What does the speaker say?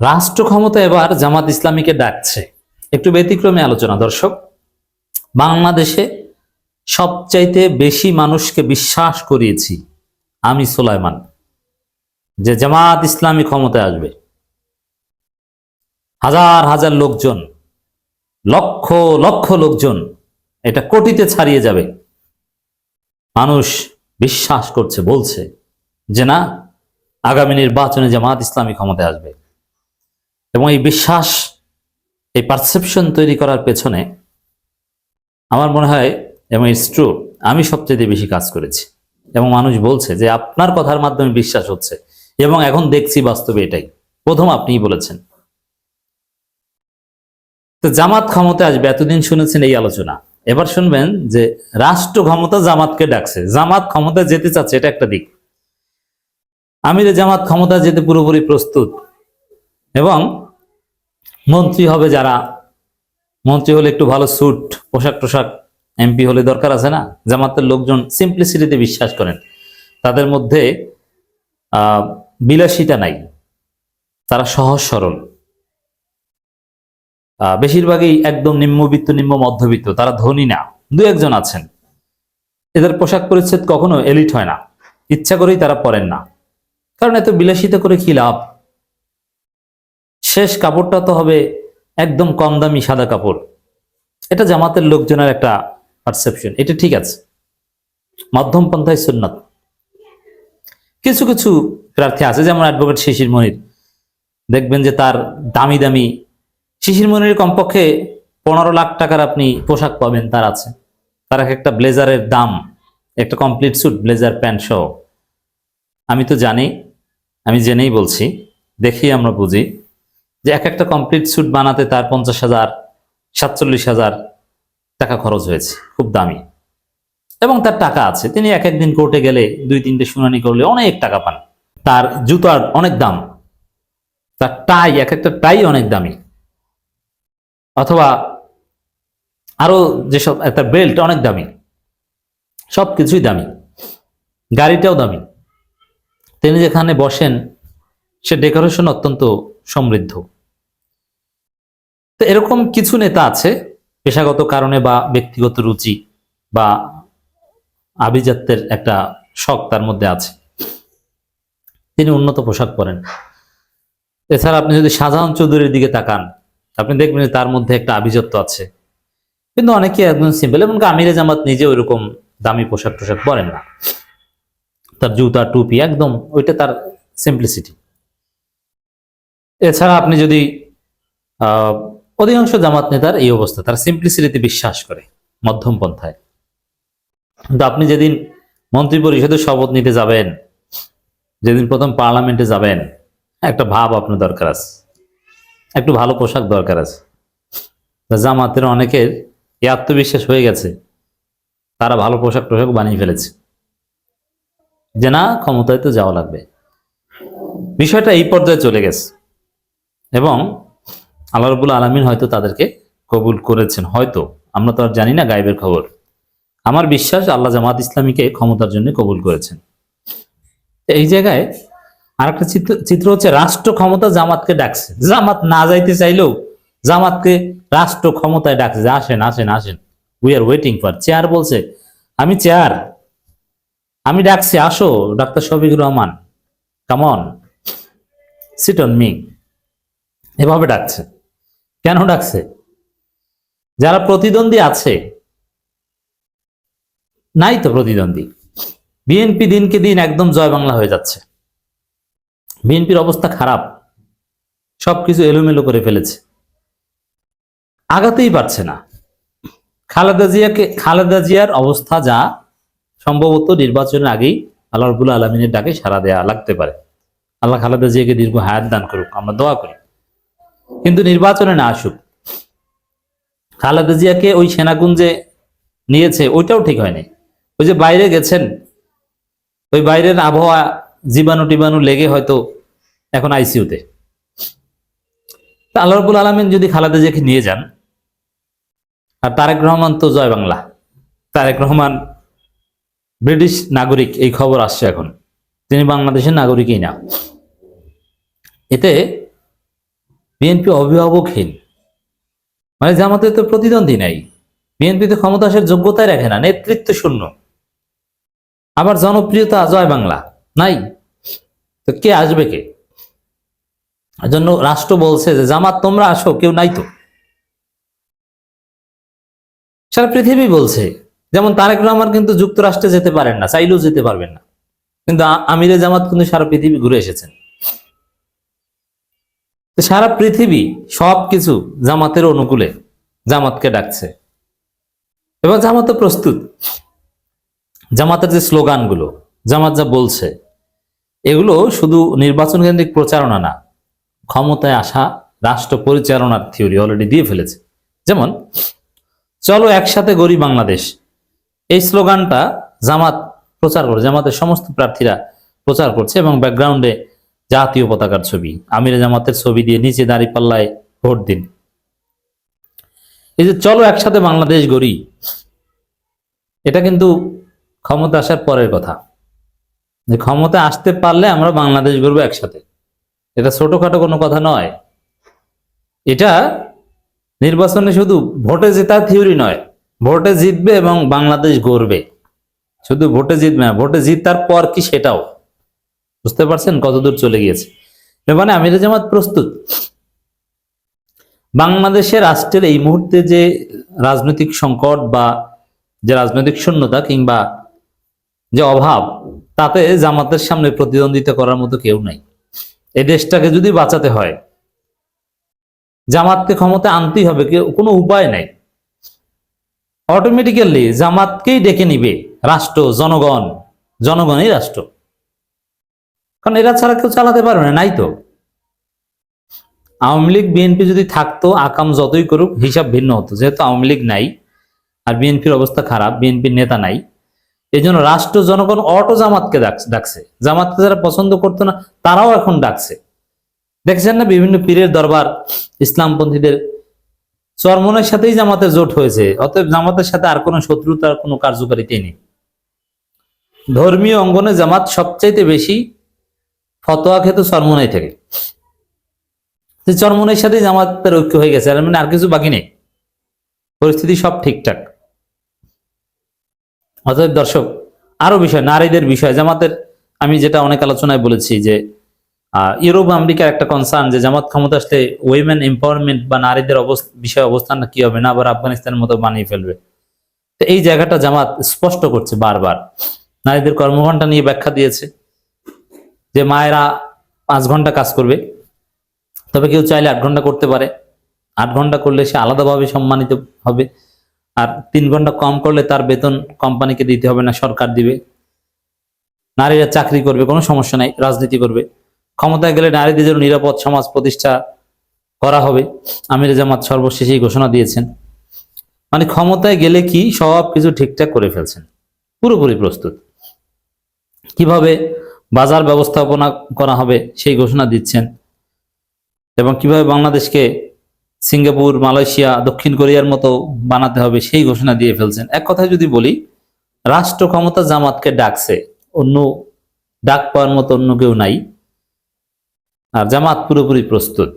রাষ্ট্র ক্ষমতা এবার জামাত ইসলামীকে ডাকছে। একটু ব্যতিক্রমে আলোচনা, দর্শক। বাংলাদেশে সবচাইতে বেশি মানুষকে বিশ্বাস করিয়েছি আমি সোলাইমান যে জামাত ইসলামী ক্ষমতায় আসবে। হাজার হাজার লোকজন, লক্ষ লক্ষ লোকজন এটা কোটিতে ছাড়িয়ে যাবে। মানুষ বিশ্বাস করছে, বলছে যে না, আগামী নির্বাচনে জামাত ইসলামী ক্ষমতায় আসবে। এবং এই বিশ্বাস, এই পারসেপশন তৈরি করার পেছনে আমার মনে হয়, এবং ইটস ট্রু আমি সবচেয়ে বেশি কাজ করেছি। এবং মানুষ বলছে যে আপনার কথার মাধ্যমে বিশ্বাস হচ্ছে। এবং এখন দেখছি বাস্তবে এটাই। প্রথম আপনিই বলেছেন। তো জামাত ক্ষমতা আসবে, এতদিন শুনেছেন এই আলোচনা। এবার শুনবেন যে রাষ্ট্র ক্ষমতা জামাতকে ডাকছে। জামাত ক্ষমতা যেতে চাচ্ছে, এটা একটা দিক। আমিরে জামাত ক্ষমতা যেতে পুরোপুরি প্রস্তুত। এবং মন্ত্রী হবে যারা। মন্ত্রী হলে একটু ভালো স্যুট পোশাক টোশাক এমপি হলে দরকার আছে না? জামাতের লোকজন সিম্পলিসিটিতে বিশ্বাস করেন। তাদের মধ্যে বিলাসিতা নাই। তারা সহজ সরল। বেশিরভাগই একদম নিম্নবিত্ত, নিম্ন মধ্যবিত্ত। তারা ধনী না। দু একজন আছেন। এদের পোশাক পরিচ্ছেদ কখনো এলিট হয় না। ইচ্ছা করেই তারা পরেন না। কারণ এত বিলাসিতা করে কি লাভ? শেষ কাপড়টা তো হবে একদম কম দামি সাদা কাপড়। এটা জামাতের লোকজনের একটা পারসেপশন এটা ঠিক আছে। মাধ্যম পন্থায় সুন্নাত। কিছু কিছু প্রার্থী আছে, যেমন অ্যাডভোকেট শিশির মনির। দেখবেন যে তার দামি দামি শিশির মনির কমপক্ষে পনেরো লাখ টাকার আপনি পোশাক পাবেন, তার আছে। তার এক একটা ব্লেজারের দাম, একটা কমপ্লিট স্যুট ব্লেজার প্যান্ট সহ। আমি তো জানি, আমি জেনেই বলছি দেখি আমরা বুঝি। যে এক একটা কমপ্লিট স্যুট বানাতে তার পঞ্চাশ হাজার, সাতচল্লিশ হাজার টাকা খরচ হয়েছে, খুব দামি। এবং তার টাকা আছে। তিনি এক একদিন কোর্টে গেলে দুই তিনটে শুনানি করলে অনেক টাকা পান। তার জুতার অনেক দাম। তার টাই এক একটা টাই অনেক দামি। অথবা আরও যেসব একটা বেল্ট অনেক দামি। সব কিছুই দামি। গাড়িটাও দামি। তিনি যেখানে বসেন, সে ডেকোরেশন অত্যন্ত সমৃদ্ধ। তো এরকম কিছু নেতা আছে, পেশাগত কারণে বা ব্যক্তিগত রুচি বা আভিজাত্যের একটা শখ তার মধ্যে আছে। তিনি উন্নত পোশাক পরেন। এছাড়া আপনি যদি শাহজাহান চৌধুরীর দিকে তাকান, আপনি দেখবেন যে তার মধ্যে একটা আভিজাত্য আছে। কিন্তু অনেকে একদম সিম্পল এবং আমিরে জামাত নিজে ওইরকম দামি পোশাক টোশাক পরেন না। তার জুতা, টুপি একদম, ওইটা তার সিম্পলিসিটি এছাড়া আপনি যদি অধিকাংশ জামাত নেতার এই অবস্থা, তারা সিম্পলিসিটিতে বিশ্বাস করে মধ্যম পন্থায়। কিন্তু আপনি যেদিন মন্ত্রী পরিষদে শপথ নিতে যাবেন, যেদিন প্রথম পার্লামেন্টে যাবেন, একটা ভাব আপনার দরকার আছে। একটু ভালো পোশাক দরকার আছে। জামাতের অনেকের এই আত্মবিশ্বাস হয়ে গেছে, তারা ভালো পোশাক টোশাক বানিয়ে ফেলেছে। যে না, ক্ষমতায় তো যাওয়া লাগবে। বিষয়টা এই পর্যায়ে চলে গেছে। এবং আল্লাহ রবুল আলমিন হয়তো তাদেরকে কবুল করেছেন। হয়তো, আমরা তো আর জানি না গায়েবের খবর। আমার বিশ্বাস আল্লাহ জামাত ইসলামীকে ক্ষমতার জন্য কবুল করেছেন। এই জায়গায় আরেকটা চিত্র চিত্র হচ্ছে রাষ্ট্র ক্ষমতা জামাতকে ডাকছে। জামাত না যাইতে চাইলেও জামাতকে রাষ্ট্র ক্ষমতায় ডাকছে যে, আসেন আসেন আসেন। We are waiting for chair বলছে, আমি চেয়ার, আমি ডাকছি, আসো, doctor Shafiqur Rahman. Come on sit on me এভাবে ডাকছে। কেন ডাকছে? যারা প্রতিদ্বন্দ্বী আছে, নাই তো প্রতিদ্বন্দ্বী। বিএনপি দিনকে দিন একদম জয় বাংলা হয়ে যাচ্ছে। বিএনপির অবস্থা খারাপ। সবকিছু এলোমেলো করে ফেলেছে। আগাতেই পারছে না। খালেদা জিয়াকে, খালেদা জিয়ার অবস্থা যা, সম্ভবত নির্বাচনের আগেই আল্লাহ রবুল্লা আলমিনের ডাকে সারা দেয়া লাগতে পারে। আল্লাহ খালেদা জিয়াকে দীর্ঘ হায়াত দান করুক, আমরা দোয়া করি। কিন্তু নির্বাচনে না আসুক। খালেদা জিয়াকে ওই সেনাকুঞ্জে নিয়েছে, ওইটাও ঠিক হয়নি। ওই যে বাইরে গেছেন, ওই বাইরের আবহাওয়া জীবাণু টিবাণু লেগে হয়তো এখন আইসিউতে আল্লাহ রবুল আলমিন যদি খালেদা জিয়াকে নিয়ে যান, আর তারেক রহমান তো জয় বাংলা। তারেক রহমান ব্রিটিশ নাগরিক, এই খবর আসছে এখন। তিনি বাংলাদেশের নাগরিকই না। এতে বিএনপি অভিভাবকহীন মানে জামাতের তো প্রতিদ্বন্দ্বী নাই। বিএনপি তো ক্ষমতা আসার যোগ্যতাই রাখে না, নেতৃত্ব শূন্য। আবার জনপ্রিয়তা জয় বাংলা, নাই? তো কে আসবে কে? জন্য রাষ্ট্র বলছে যে, জামাত তোমরা আসো, কেউ নাই তো। সারা পৃথিবী বলছে, যেমন তারেক রহমান কিন্তু যুক্তরাষ্ট্রে যেতে পারেন না, চাইলেও যেতে পারবেন না। কিন্তু আমিরে জামাত কিন্তু সারা পৃথিবী ঘুরে এসেছেন। সারা পৃথিবী সবকিছু জামাতের অনুকূলে, জামাতকে ডাকছে। এবং জামাত প্রস্তুত। জামাতের যে স্লোগানগুলো, জামাত যা বলছে, এগুলো শুধু নির্বাচন কেন্দ্রিক প্রচারণা না, ক্ষমতায় আসা রাষ্ট্র পরিচালনার থিওরি অলরেডি দিয়ে ফেলেছে। যেমন, চলো একসাথে গড়ি বাংলাদেশ। এই স্লোগানটা জামাত প্রচার করে, জামাতের সমস্ত প্রার্থীরা প্রচার করছে এবং ব্যাকগ্রাউন্ডে জাতীয় পতাকার ছবি। আমির জামাতের ছবি দিয়ে নিচে দাঁড়িয়ে পাল্লায় ভোট দিন। এই যে চলো একসাথে বাংলাদেশ গড়ি, এটা কিন্তু ক্ষমতা আসার পরের কথা। যে ক্ষমতা আসতে পারলে আমরা বাংলাদেশ গড়বো একসাথে। এটা ছোটখাটো কোনো কথা নয়। এটা নির্বাচনে শুধু ভোটে জেতার থিওরি নয়, ভোটে জিতবে এবং বাংলাদেশ গড়বে। শুধু ভোটে জিতবে না, ভোটে জিতার পর কি সেটাও। বুঝতে পারছেন? কতদূর চলে গিয়েছে। মানে আমির জামাত প্রস্তুত। বাংলাদেশের রাষ্ট্রের এই মুহূর্তে যে রাজনৈতিক সংকট বা যে রাজনৈতিক শূন্যতা কিংবা যে অভাব, তাতে জামাতের সামনে প্রতিদ্বন্দ্বিতা করার মতো কেউ নাই। এই দেশটাকে যদি বাঁচাতে হয়, জামাতকে ক্ষমতা আনতেই হবে, কেউ, কোনো উপায় নাই। অটোমেটিক্যালি জামাতকেই ডেকে নিবে রাষ্ট্র, জনগণ, জনগণই রাষ্ট্র। কারণ এরা ছাড়া কেউ চালাতে পারবে না, নাই তো। আওয়ামী লীগ, বিএনপি যদি থাকতো, আকাম যতই করুক, হিসাব ভিন্ন হতো। যেহেতু আওয়ামী লীগ নাই, আর বিএনপির অবস্থা খারাপ, বিএনপির নেতা নাই এই জন্য রাষ্ট্র, জনগণ অটো জামাতকে ডাকছে। জামাতকে যারা পছন্দ করতো না, তারাও এখন ডাকছে। দেখছেন না বিভিন্ন পীরের দরবার, ইসলামপন্থীদের? চরমনের সাথেই জামাতের জোট হয়েছে, অতএব জামাতের সাথে আর কোনো শত্রুতার কোনো কার্যকারিতা নেই। ধর্মীয় অঙ্গনে জামাত সবচাইতে বেশি ফতোয়া খেত চরমনাই থেকে। যে চরমনের সাথে জামাতের ঐক্য হয়ে গেছে আর মানে আর কিছু বাকি নেই। পরিস্থিতি সব ঠিকঠাক। অতএব দর্শক, আরও বিষয়, নারীদের বিষয়, জামাতের, আমি যেটা অনেক আলোচনায় বলেছি যে ইউরোপ আমেরিকার একটা কনসার্ন যে জামাত ক্ষমতা আসলে উইমেন এম্পাওয়ারমেন্ট বা নারীদের বিষয়ে অবস্থান কি হবে, না, আবার আফগানিস্তানের মতো বানিয়ে ফেলবে। তো এই জায়গাটা জামাত স্পষ্ট করছে বারবার। নারীদের কর্মঘণ্টা নিয়ে ব্যাখ্যা দিয়েছে। যে মায়েরা পাঁচ ঘণ্টা কাজ করবে, তবে কেউ চাইলে আট ঘণ্টা করতে পারে। আট ঘণ্টা করলে সে আলাদাভাবে সম্মানিত হবে। আর তিন ঘণ্টা কম করলে তার বেতন কোম্পানিকে দিতে হবে না, সরকার দিবে। নারীরা চাকরি করবে, কোনো সমস্যা নাই, রাজনীতি করবে। ক্ষমতায় গেলে নারীদের জন্য নিরাপদ সমাজ প্রতিষ্ঠা করা হবে। আমির জামাত সর্বশেষে ঘোষণা দিয়েছেন। মানে ক্ষমতায় গেলে কি সব কিছু ঠিকঠাক করে ফেলছেন? পুরোপুরি প্রস্তুত। কীভাবে বাজার ব্যবস্থাপনা করা হবে, সেই ঘোষণা দিচ্ছেন। এবং কীভাবে বাংলাদেশকে সিঙ্গাপুর, মালয়েশিয়া, দক্ষিণ কোরিয়ার মতো বানাতে হবে, সেই ঘোষণা দিয়ে ফেলছেন। এক কথায় যদি বলি, রাষ্ট্র ক্ষমতা জামাতকে ডাকছে, অন্য ডাক পাওয়ার মতো অন্য কেউ নাই, আর জামাত পুরোপুরি প্রস্তুত।